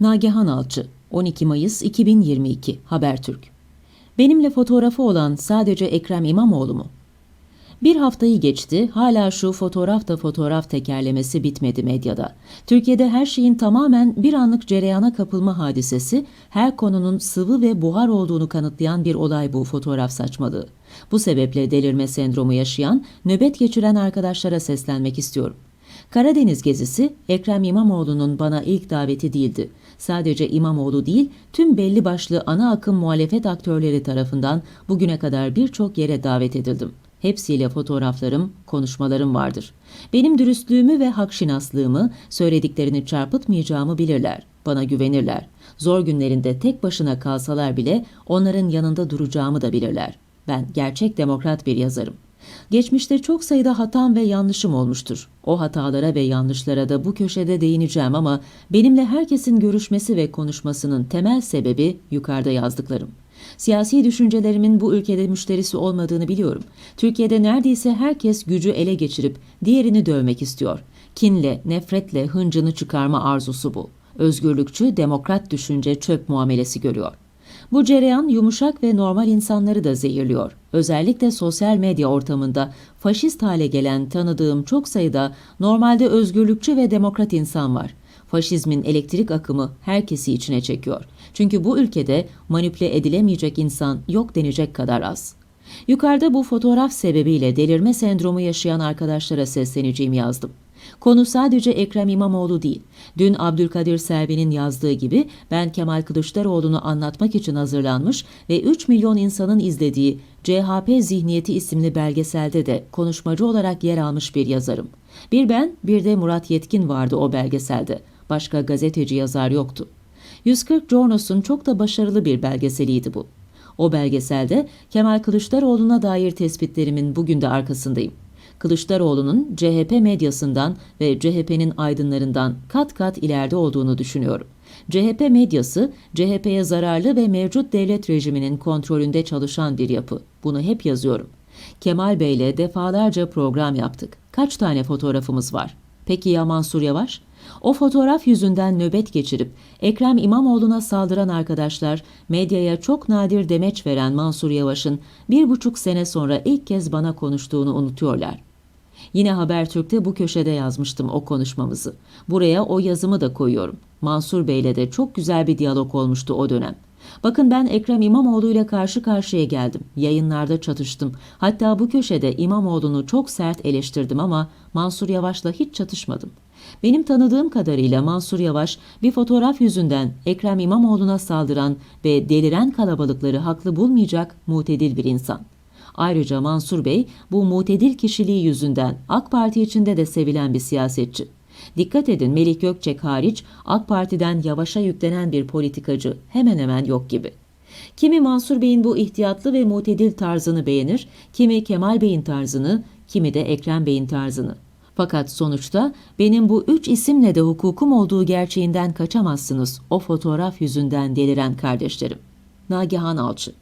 Nagihan Alçı 12 Mayıs 2022 Habertürk Benimle fotoğrafı olan sadece Ekrem İmamoğlu mu? Bir haftayı geçti, hala şu fotoğraf da fotoğraf tekerlemesi bitmedi medyada. Türkiye'de her şeyin tamamen bir anlık cereyana kapılma hadisesi, her konunun sıvı ve buhar olduğunu kanıtlayan bir olay bu fotoğraf saçmalığı. Bu sebeple delirme sendromu yaşayan, nöbet geçiren arkadaşlara seslenmek istiyorum. Karadeniz gezisi Ekrem İmamoğlu'nun bana ilk daveti değildi. Sadece İmamoğlu değil, tüm belli başlı ana akım muhalefet aktörleri tarafından bugüne kadar birçok yere davet edildim. Hepsiyle fotoğraflarım, konuşmalarım vardır. Benim dürüstlüğümü ve hakşinaslığımı, söylediklerini çarpıtmayacağımı bilirler. Bana güvenirler. Zor günlerinde tek başına kalsalar bile onların yanında duracağımı da bilirler. Ben gerçek demokrat bir yazarım. Geçmişte çok sayıda hatam ve yanlışım olmuştur. O hatalara ve yanlışlara da bu köşede değineceğim ama benimle herkesin görüşmesi ve konuşmasının temel sebebi yukarıda yazdıklarım. Siyasi düşüncelerimin bu ülkede müşterisi olmadığını biliyorum. Türkiye'de neredeyse herkes gücü ele geçirip diğerini dövmek istiyor. Kinle, nefretle hıncını çıkarma arzusu bu. Özgürlükçü, demokrat düşünce çöp muamelesi görüyor. Bu cereyan yumuşak ve normal insanları da zehirliyor. Özellikle sosyal medya ortamında faşist hale gelen tanıdığım çok sayıda normalde özgürlükçü ve demokrat insan var. Faşizmin elektrik akımı herkesi içine çekiyor. Çünkü bu ülkede manipüle edilemeyecek insan yok denecek kadar az. Yukarıda bu fotoğraf sebebiyle delirme sendromu yaşayan arkadaşlara sesleneceğimi yazdım. Konu sadece Ekrem İmamoğlu değil. Dün Abdülkadir Selvi'nin yazdığı gibi ben Kemal Kılıçdaroğlu'nu anlatmak için hazırlanmış ve 3 milyon insanın izlediği CHP Zihniyeti isimli belgeselde de konuşmacı olarak yer almış bir yazarım. Bir ben, bir de Murat Yetkin vardı o belgeselde. Başka gazeteci yazar yoktu. 140 Jornos'un çok da başarılı bir belgeseliydi bu. O belgeselde Kemal Kılıçdaroğlu'na dair tespitlerimin bugün de arkasındayım. Kılıçdaroğlu'nun CHP medyasından ve CHP'nin aydınlarından kat kat ileride olduğunu düşünüyorum. CHP medyası, CHP'ye zararlı ve mevcut devlet rejiminin kontrolünde çalışan bir yapı. Bunu hep yazıyorum. Kemal Bey'le defalarca program yaptık. Kaç tane fotoğrafımız var? Peki ya Mansur Yavaş? O fotoğraf yüzünden nöbet geçirip Ekrem İmamoğlu'na saldıran arkadaşlar medyaya çok nadir demeç veren Mansur Yavaş'ın bir buçuk sene sonra ilk kez bana konuştuğunu unutuyorlar. Yine Habertürk'te bu köşede yazmıştım o konuşmamızı. Buraya o yazımı da koyuyorum. Mansur Bey'le de çok güzel bir diyalog olmuştu o dönem. Bakın ben Ekrem İmamoğlu ile karşı karşıya geldim. Yayınlarda çatıştım. Hatta bu köşede İmamoğlu'nu çok sert eleştirdim ama Mansur Yavaş'la hiç çatışmadım. Benim tanıdığım kadarıyla Mansur Yavaş bir fotoğraf yüzünden Ekrem İmamoğlu'na saldıran ve deliren kalabalıkları haklı bulmayacak mutedil bir insan. Ayrıca Mansur Bey bu mutedil kişiliği yüzünden AK Parti içinde de sevilen bir siyasetçi. Dikkat edin Melik Gökçek hariç AK Parti'den Yavaş'a yüklenen bir politikacı hemen hemen yok gibi. Kimi Mansur Bey'in bu ihtiyatlı ve mutedil tarzını beğenir, kimi Kemal Bey'in tarzını, kimi de Ekrem Bey'in tarzını. Fakat sonuçta benim bu üç isimle de hukukum olduğu gerçeğinden kaçamazsınız o fotoğraf yüzünden deliren kardeşlerim. Nagihan Alçı